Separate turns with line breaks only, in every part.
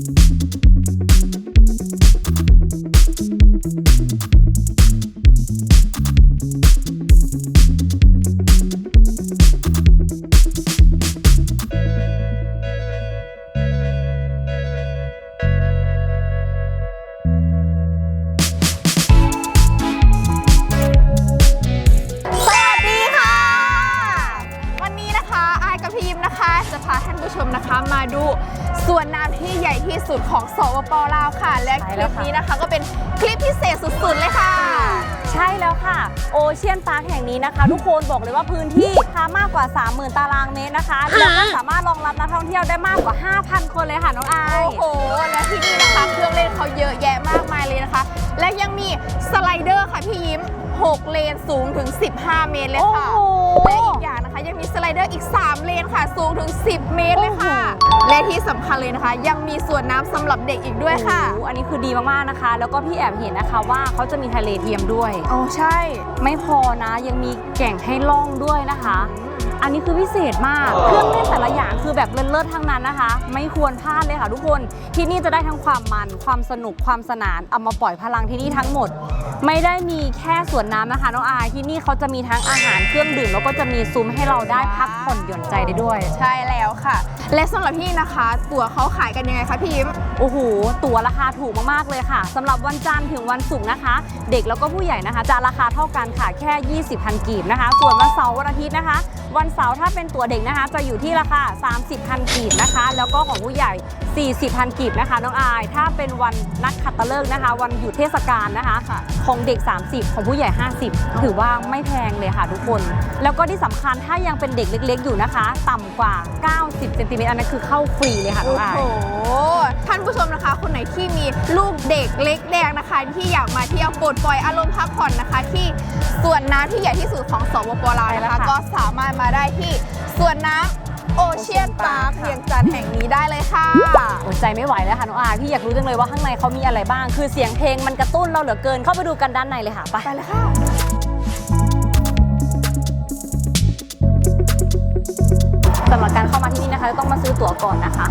thank you นะคะแล้
ว
ก็สา
มารถรองรับนักท่องเที่ยวได้มากกว่า 5,000 คนเลยค่ะน้องอาย
โอ้โห และที่นี่นะคะเครื่องเล่นเขาเยอะแยะมากมายเลยนะคะ และยังมีสไลเดอร์ค่ะพี่ยิ้ม 6 เลนสูงถึง 15 เมตรเลย
โอ้
ค่ะ
โห
และอีกอย่างนะคะยังมีสไลเดอร์อีก 3 เลนค่ะ สูงถึง 10 เมตรเลยค่ะ และที่สำคัญเลยนะคะ ยังมีสวนน้ำสำหรับเด็กอีกด้วยค่ะ
โอ้โหอันนี้คือดีมากๆนะคะ แล้วก็พี่แอบเห็นนะคะว่าเขาจะมีทะเลเทียมด้วย
อ๋อใช่
ไม่พอนะยังมีแก่งให้ล่องด้วยนะคะ อันนี้คือพิเศษมาก เครื่องเล่นแต่ละอย่างคือแบบเลิศๆทั้งนั้นนะคะ ไม่ควรพลาดเลยค่ะทุกคน ที่นี่จะได้ทั้งความมัน ความสนุก ความสนาน เอามาปล่อยพลังที่นี่ทั้งหมด ไม่ได้มีแค่สวนน้ำนะคะน้องอายที่นี่เขาจะมีทั้งอาหารเครื่องดื่มแล้วก็จะมีซุ้มให้เราได้พักผ่อนหย่อนใจได้ด้วย
ใช่แล้วค่ะ และสำหรับที่นะคะ ตั๋วเขาขายกันยังไงคะพี่ยิ้ม
โอ้โห ตั๋วราคาถูกมากๆเลยค่ะสำหรับวันจันทร์ถึงวันศุกร์นะคะ เด็กแล้วก็ผู้ใหญ่นะคะ จะราคาเท่ากันค่ะแค่ 20พันกีบนะคะ ส่วนวันเสาร์วันอาทิตย์นะคะ วันเสาร์ถ้าเป็นตั๋วเด็กนะคะ จะอยู่ที่ราคา 30พันกีบนะคะ แล้วก็ของผู้ใหญ่ 40พันกีบนะคะ น้องอาย ถ้าเป็นวันนักขัตฤกษ์นะคะ วันหยุดเทศกาลนะคะ
ค่ะ
ของเด็ก 30 ของผู้ใหญ่ 50 ถือว่าไม่แพงเลยค่ะทุกคน แล้วก็ที่สำคัญถ้ายังเป็นเด็กเล็ก ๆ อยู่นะคะ ต่ำกว่า 90เซนติเมตรอันนั้นคือเข้าฟรีเลยค่ะน้องอาย
โอ้โหท่านผู้ชมนะคะ คนไหนที่มีลูกเด็กเล็กแดงนะคะ ที่อยากมาเที่ยวปลดปล่อยอารมณ์พักผ่อนนะคะ ที่สวนน้ำที่ใหญ่ที่สุดของสปปลาว
ใช่แล้ว
นะคะ
ค่ะ
ก็สามารถมาได้ที่สวนน้ำโอเชียน
Ocean
พาร์
Park
ค
ค่ะ
เวียงจันทร์แห่งนี้ได้เลยค่ะ
อดใจไม่ไหวแล้วค่ะน้องอายพี่อยากรู้จังเลยว่าข้างในเขามีอะไรบ้าง คือเสียงเพลงมันกระตุ้นเราเหลือเกินเข้าไปดูกันด้านในเลยค่ะไป
ไปเลยค่ะ
สำหรับการเข้ามาที่นี่นะคะต้องมาซื้อตั๋วก่อนนะคะ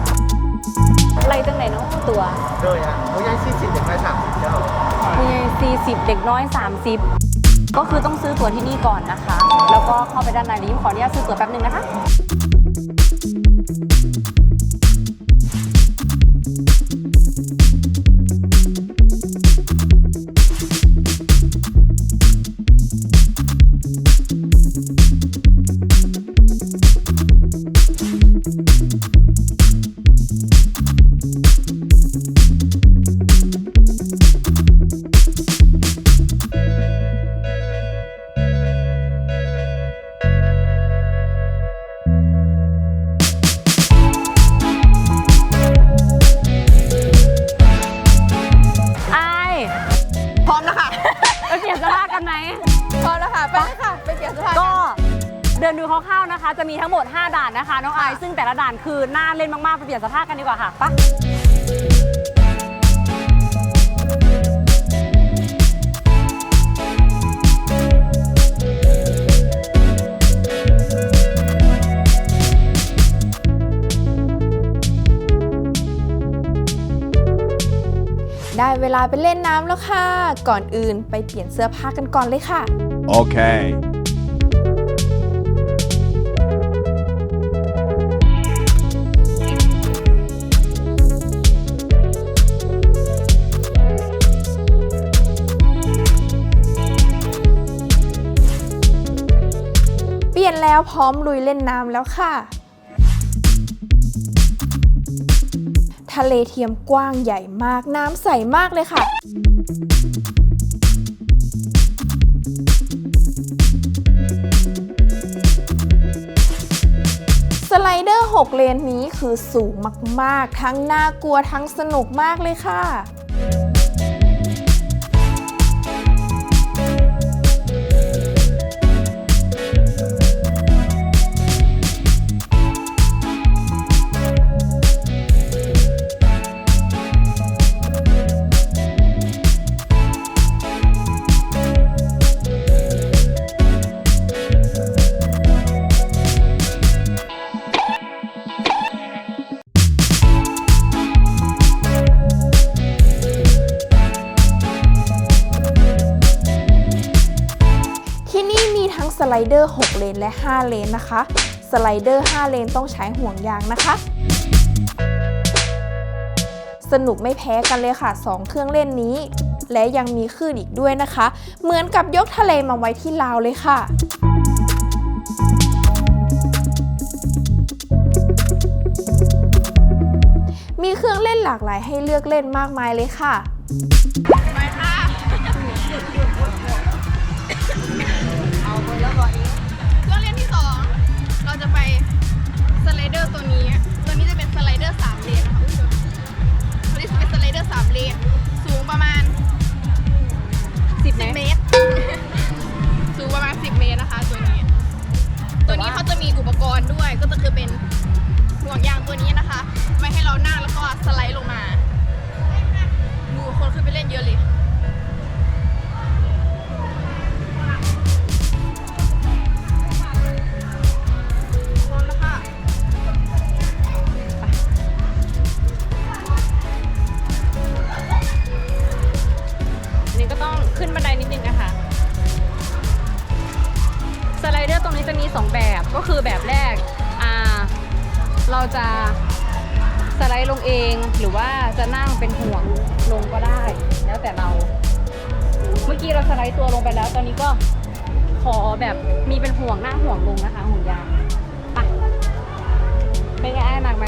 อะไรตั้งไหนเน้องตั๋ว
โดยอะผู้ใหญ่สี่สิบเด็กน้อยสามสิบเจ้า
มี40เด็กน้อย30 ก็คือต้องซื้อตั๋วที่นี่ก่อนนะคะ แล้วก็เข้าไปด้านในนี้ขออนุญาตซื้อตั๋วแป๊บนึงนะคะ
คื
อน่าเล่นมากๆ ไปเปลี่ยนเสภาพกันดีกว่าค่ะไปะ
ได้เวลาไปเล่นน้ำแล้วค่ะ ก่อนอื่นไปเปลี่ยนเสื้อผ้ากันก่อนเลยค่ะ
Okay.
แล้วพร้อมลุยเล่นน้ำแล้วค่ะ ทะเลเทียมกว้างใหญ่มากน้ำใสมากเลยค่ะสไลเดอร์ 6 เลนนี้คือสูงมาก ๆ ทั้งน่ากลัวทั้งสนุกมากเลยค่ะ ไลเดอร์ 6 เลน และ 5 เลนนะคะ สไลเดอร์ 5 เลนต้องใช้ห่วงยางนะคะ สนุกไม่แพ้กันเลยค่ะ 2 เครื่องเล่นนี้ และยังมีคลื่นอีกด้วยนะคะ เหมือนกับยกทะเลมาไว้ที่ลาวเลยค่ะมีเครื่องเล่นหลากหลายให้เลือกเล่นมากมายเลยค่ะไปค่ะ ร์ตรงนี้จะมี
2 แบบก็คือแบบแรกอ่าเราจะสไลด์ลงเองหรือว่าจะนั่งเป็นห่วงลงก็ได้ แล้วแต่เรา เมื่อกี้เราสไลด์ตัวลงไปแล้ว ตอนนี้ก็ขอแบบมีเป็นห่วงหน้าห่วงลงนะคะห่วงยางไปเป็นไงไอ้หนักไหม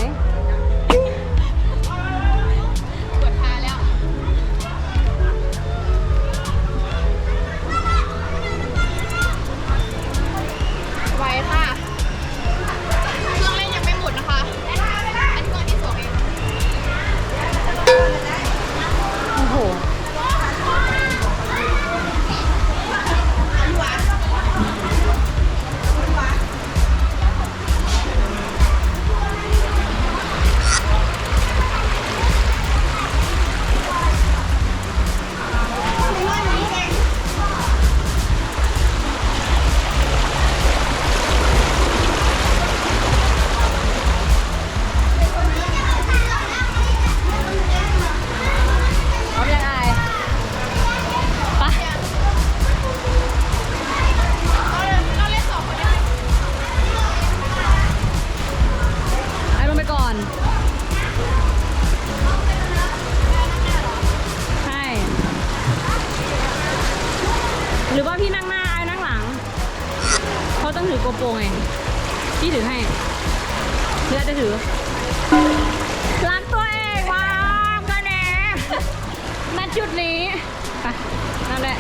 รือว่าพี่นั่งหน้าไอ้นั่งหลังเขาต้องถือโกโปรไงพี่ถือให้เพื่อจะถือรักตัวเองมากกันเองณจุดนี้ไปนั่นแหละ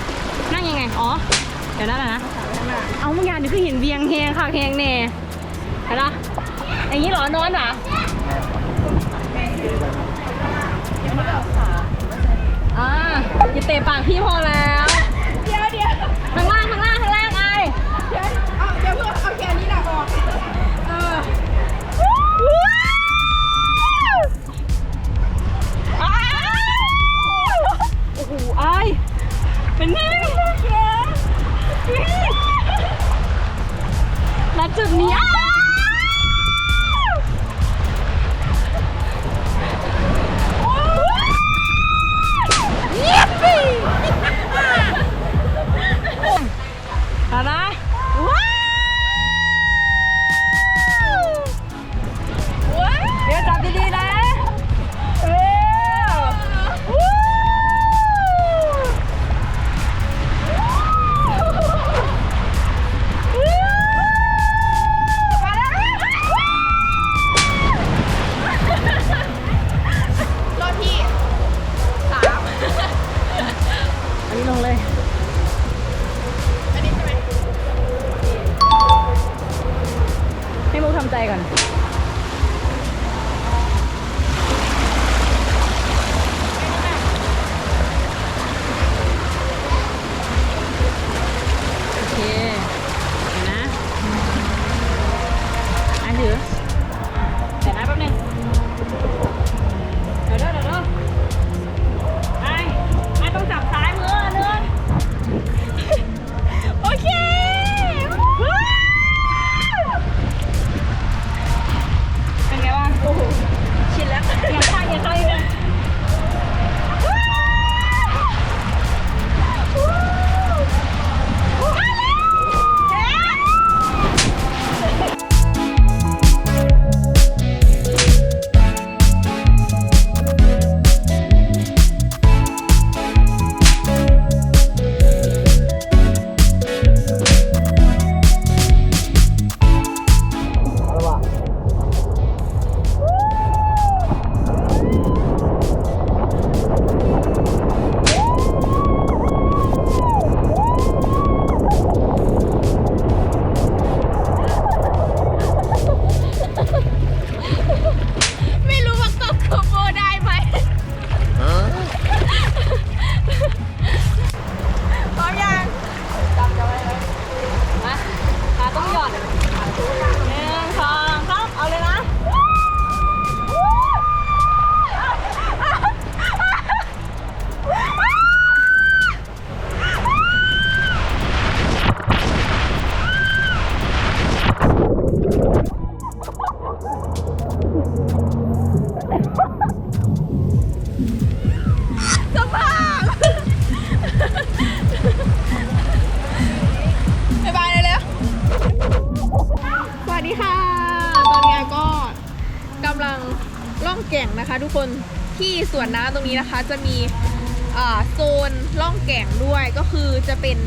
นั่งยังไงอ๋อเดี๋ยวนั่นแหละนะเอาเมื่อกี้นี่คือเห็นเวียงแหงค่ะแหงเน่เห็นปะอย่างนี้หรอนอนเหรออ่าอย่าเตะปากพี่พอแล้ว จุดนี้ นะคะ
ทุกคนที่สวนน้ำตรงนี้นะคะจะมีโซนล่องแก่งด้วยก็คือจะเป็น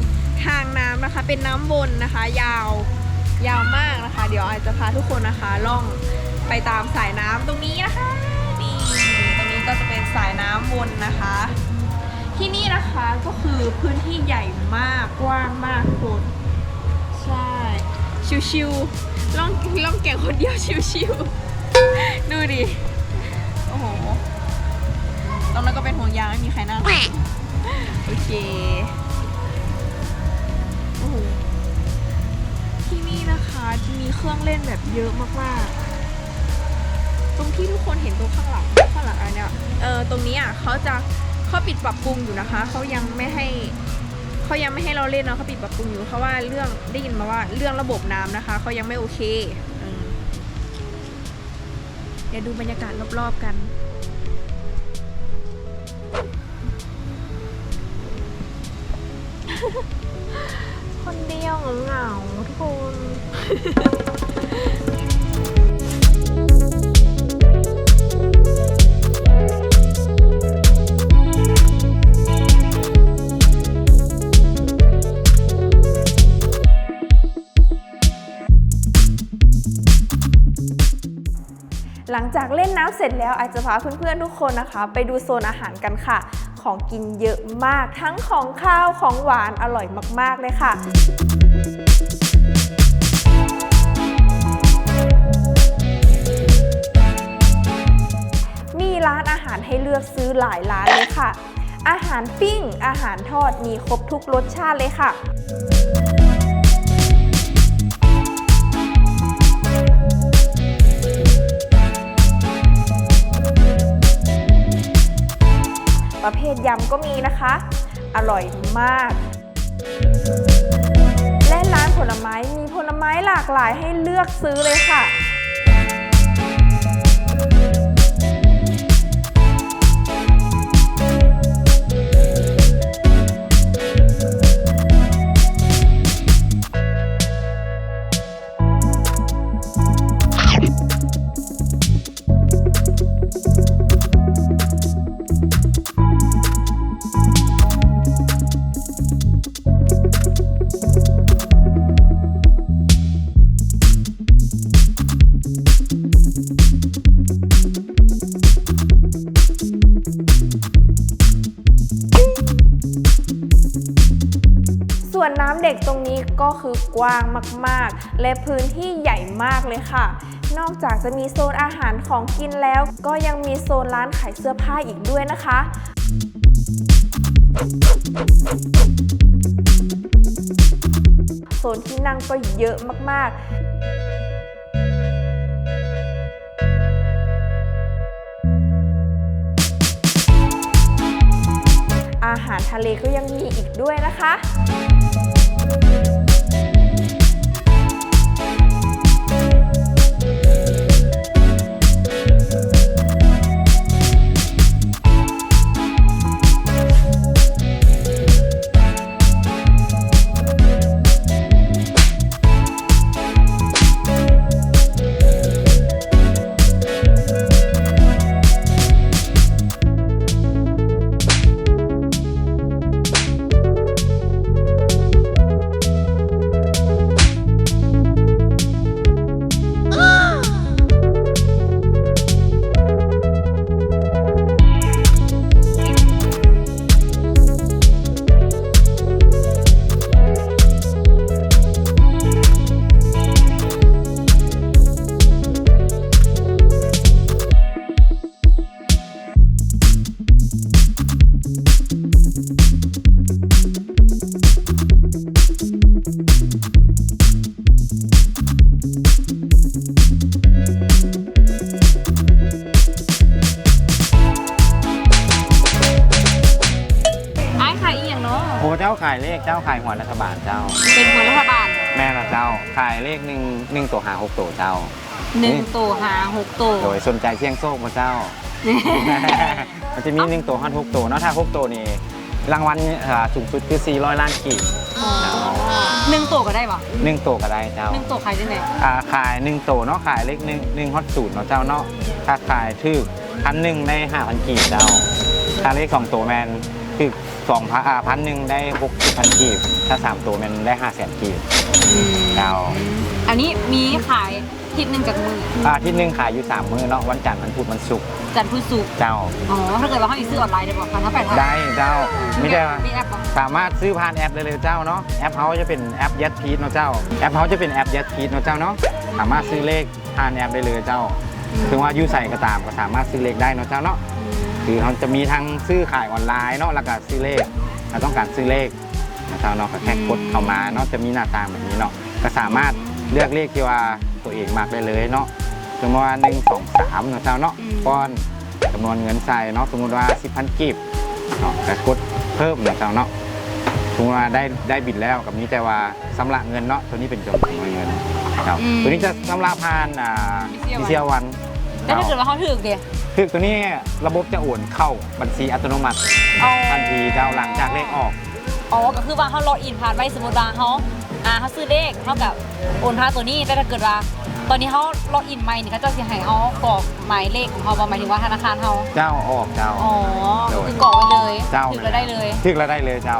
ทางน้ำนะคะ เป็นน้ำวนนะคะ ยาวยาวมากนะคะ เดี๋ยวอาจจะพาทุกคนนะคะล่องไปตามสายน้ำตรงนี้นะคะนี่ตรงนี้ก็จะเป็นสายน้ำวนนะคะ ที่นี่นะคะก็คือพื้นที่ใหญ่มากกว้างมากคนใช่ชิวๆล่องล่องแก่งคนเดียวชิวๆดูดิ ตรงนั้นก็เป็นห่วงยางไม่มีใครนั่งโอเคโอ้โหที่นี่นะคะจะมีเครื่องเล่นแบบเยอะมากๆ ตรงที่ทุกคนเห็นตรงข้างหลังข้างหลังอันเนี้ยเออตรงนี้อะเขาจะเขาปิดปรับปรุงอยู่นะคะเขายังไม่ให้เขายังไม่ให้เราเล่นเนาะเขาปิดปรับปรุงอยู่เพราะว่าเรื่องได้ยินมาว่าเรื่องระบบน้ำนะคะเขายังไม่โอเคเดี๋ยวดูบรรยากาศรอบๆกัน ห
ลังจากเล่นน้ำเสร็จแล้วอาจจะพาเพื่อนๆทุกคนนะคะ ไปดูโซนอาหารกันค่ะ ของกินเยอะมากทั้งของข้าวของหวานอร่อยมากๆเลยค่ะ ร้านอาหารให้เลือกซื้อหลายร้านเลยค่ะ อาหารปิ้ง อาหารทอดมีครบทุกรสชาติเลยค่ะประเภทยำก็มีนะคะ อร่อยมาก และร้านผลไม้มีผลไม้หลากหลายให้เลือกซื้อเลยค่ะ น้ำเด็กตรงนี้ก็คือกว้างมากๆ และพื้นที่ใหญ่มากเลยค่ะ นอกจากจะมีโซนอาหารของกินแล้ว ก็ยังมีโซนร้านขายเสื้อผ้าอีกด้วยนะคะโซนที่นั่งก็เยอะมาก ๆอาหารทะเลก็ยังมีอีกด้วยนะคะ
ห
นึ่
งหนึ่งตัวหาหกตัวเจ้า
หนึ่งตัวหาหกตัว
โดยสนใจเสี่ยงโชคมาเจ้า มันจะมีหนึ่งตัวห้าหกตัวเนาะถ้าหกตัวนี่รางวัลอ่าสูงสุดคือ 400 ล้านกีบ
หนึ่งตัวก็ได้ปะ
หนึ่งตัวก็ได้เจ้า
หนึ่งตัวขายได้ไหน
อ่าขายหนึ่งตัวเนาะขายเลขหนึ่งหนึ่งฮอตสูตรเนาะเจ้าเนาะถ้าขายถือพันหนึ่งได้ห้าพันกีบเจ้าถ้าเลขสองตัวแมนคือสองพันอ่าพันหนึ่งได้หกพันกีบ ถ้าสามตัวแมนได้ห้าแสนกีบเจ้า
อันนี้มีขายทิศหนึ่งจากมือ
อาทิตย์หนึ่งขายอยู่สามมื้อเนาะวันจันทร์วันพุธวันศุกร์
จันทร์พุธศุกร์
เจ้า
อ๋อถ้าเกิดว่าเขาอีกซื้อออนไลน์ได้บอกพันถ้าแปดพัน
ได้เจ้าไม่ได้ว่า
มีแอปบอก
สามารถซื้อผ่านแอปได้เลยเจ้าเนาะแอปเขาจะเป็นแอปยัดพีทเนาะเจ้าแอปเขาจะเป็นแอปยัดพีทเนาะเจ้าเนาะสามารถซื้อเลขผ่านแอปได้เลยเจ้าถึงว่ายูใส่ก็ตามก็สามารถซื้อเลขได้เนาะเจ้าเนาะคือเขาจะมีทั้งซื้อขายออนไลน์เนาะแล้วก็ซื้อเลขเราต้องการซื้อเลขนะเจ้าเนาะก็แค่กดเข้ามาเนาะจะมีหน้าตาแบบนี้เนาะก็สามารถ เลือกเลขที่ว่าตัวเองมากได้เลยเนาะสมมติว่าหนึ่งสองสามเนาะเจ้าเนาะก้อนจำนวนเงินใส่เนาะสมมติว่าสิบพันกีบเนาะก็กดเพิ่มเนาะเจ้าเนาะสมมติว่าได้ได้บิดแล้วกับนี้แต่ว่าสำระเงินเนาะตัวนี้เป็นจำนวนเงินครับ
อืม
ตัวนี้จะสำระผ่านอ่า
พิ
พิ
เศ
เศ
ษ
ษ
วั
วันน
แล้วถ้าเกิดว่าเขาถึกเดีย
คือตัวนี้ระบบจะโอนเข้าบัญชีอัตโนมัติทันทีเจ้าหลังจากเลขออก
อ๋อก็คือว่าเขาล็อกอินผ่านไว้สมมติว่าเขาอ่าเขาซื้อเลขเท่ากับโอนผ่านตัวนี้แต่ถ้าเกิดว่า ตอนนี้เขาล็อกอินใหม่นี่เขาจะเสียหายเขากรอกหมายเลขของเขาบ่หมายถึงว่าธนาคารเขา
เจ้าออกเจ้า
อ๋อ
โดย
คือกรอกไว้เลย
เจ้า
ถึงแล้วได้เลย
ทึกแล้วได้เลยเจ้า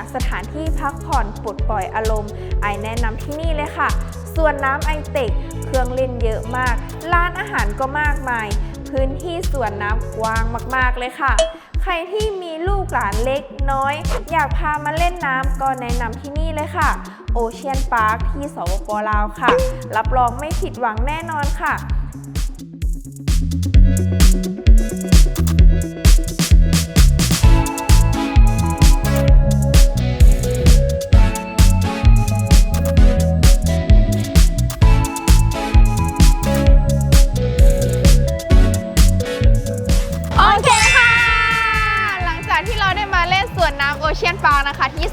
า
สถานที่พักผ่อนปลดปล่อยอารมณ์ไอแนะนำที่นี่เลยค่ะ ส่วนน้ำไอเต็กเครื่องเล่นเยอะมาก ร้านอาหารก็มากมาย พื้นที่สวนน้ำกว้างมากๆเลยค่ะ ใครที่มีลูกหลานเล็กน้อย อยากพามาเล่นน้ำก็แนะนำที่นี่เลยค่ะโอเชียนพาร์คที่สปปลาวค่ะ รับรองไม่ผิดหวังแน่นอนค่ะ
โอ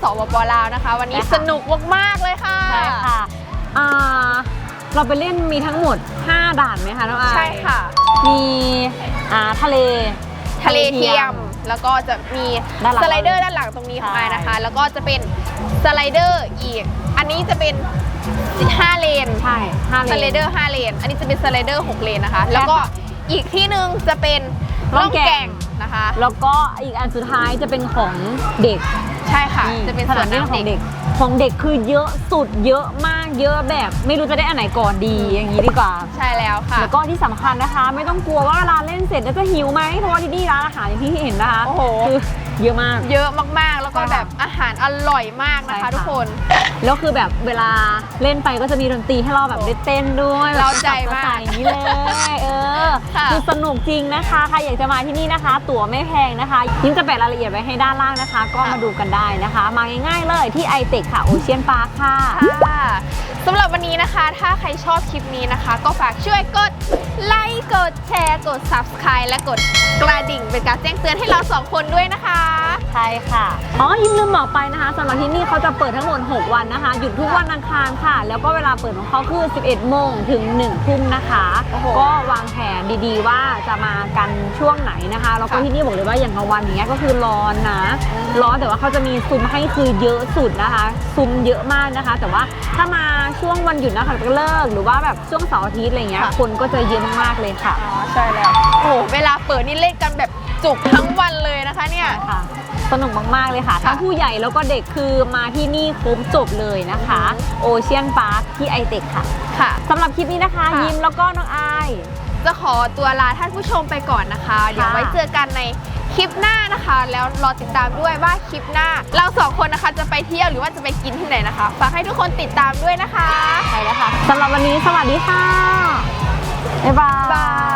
สปปลาวนะคะ วันนี้
ใช่ค่ะ
สนุกมากๆเลยค่ะ
ใช่ค่ะอ่าเราไปเล่นมีทั้งหมด 5 ด่านไหมคะน้องอาย
ใช่ค่ะ
มีอ่าทะเล
ทะเลเทียมแล้วก็จะมี
ด้านหลัง
สไลเดอร์ด้านหลังตรงนี้ของ
ใช่
ไอนะคะ แล้วก็จะเป็นสไลเดอร์อีก อันนี้จะเป็น5เลน
ใช่ห้าเลน
สไลเดอร์5เลน อันนี้จะเป็นสไลเดอร์6เลนนะคะ แล้วก็อีกที่หนึ่งจะเป็น
ร่
ร่
อ
องง
แก่
แก่
ง
งนะคะ
แล้วก็อีกอันสุดท้ายจะเป็นของเด็ก
ใช่ค่ะ
นี่
จะเป็น
ส
สวน
นามเล่น
น้ำ
ของ
เด็
เด็
ก
กของเด็กคือเยอะสุดเยอะมากเยอะแบบ ไม่รู้จะได้อันไหนก่อนดีอย่างนี้ดีกว่า
ใช่แล้วค่ะ
แล้วก็ที่สำคัญนะคะ ไม่ต้องกลัวว่าเวลาเล่นเสร็จแล้วจะหิวไหมเพราะว่าที่นี่ร้านอาหารอย่างที่เห็นนะคะ
โอ้โห
คือ เยอะมาก
เยอะมากๆ แล้วก็
ใช่ค่ะ
แบบอาหารอร่อยมากนะ
ใช่
คะ
ค่ะ
ทุกคน
แล้วคือแบบเวลาเล่นไปก็จะมีดนตรีให้เราแบบได้เต้นด้วยแบบ
เราใจมาก
กระสับกระส่ายอย่างนี้เลยเออ
ค่ะ
คือสนุกจริงนะคะใครอยากจะมาที่นี่นะคะ ตั๋วไม่แพงนะคะ ยิ้มจะแปะรายละเอียดไว้ให้ด้านล่างนะคะ ก็มาดูกันได้นะคะ มาง่ายๆเลยที่ไอเทคค่ะโอเชียนปาร์คค่ะ
ค่ะสำหรับวันนี้นะคะ ถ้าใครชอบคลิปนี้นะคะ ก็ฝากช่วยกดไลค์ กดแชร์ กด Subscribe และกดกระดิ่งเป็นการแจ้งเตือนให้เราสองคนด้วยนะคะ
ใช่ค่ะ อ๋อยิ้มลืมบอกไปนะคะสำหรับที่นี่เขาจะเปิดทั้งหมด 6 วันนะคะ หยุดทุกวันอังคารค่ะ แล้วก็เวลาเปิดของเขาคือ 11 โมงถึง 1 ทุ่มนะคะ
โอ้โห
ก็วางแผนดีๆว่าจะมากันช่วงไหนนะคะ แล้วก็
ค่ะ
ที่นี่บอกเลยว่าอย่างกลางวันอย่างเงี้ยก็คือร้อนนะร้อนแต่ว่าเขาจะมีซุ้มให้คือเยอะสุดนะคะ ซุ้มเยอะมากนะคะ แต่ว่าถ้ามาช่วงวันหยุดนะคะก็เลิกหรือว่าแบบช่วงเสาร์อาทิตย์อะไรเงี้ย คนก็จะเยอะมากๆเลยค่ะ
อ๋อ ใช่แล้ว โอ้โหเวลาเปิดนี่เล่นกันแบบจุกทั้งวันเลยนะ คะเนี่ย
ค่ะสนุกมาก ๆ เลยค่ะ ทั้งผู้ใหญ่แล้วก็เด็กคือมาที่นี่คุ้มจบเลยนะคะ โอเชียนพาร์คที่ไอเทคค่ะ
ค่ะ
สำหรับคลิปนี้นะคะ
ค่ะ
ยิ้มแล้วก็น้องอาย
จะขอตัวลาท่านผู้ชมไปก่อนนะคะ เดี๋ยวไว้เจอกันในคลิปหน้านะคะ แล้วรอติดตามด้วยว่าคลิปหน้า เราสองคนนะคะจะไปเที่ยวหรือว่าจะไปกินที่ไหนนะคะ ฝากให้ทุกคนติดตามด้วยนะคะ
ใช่แล้วค่ะ สำหรับวันนี้สวัสดีค่ะ บ๊ายบาย
บาย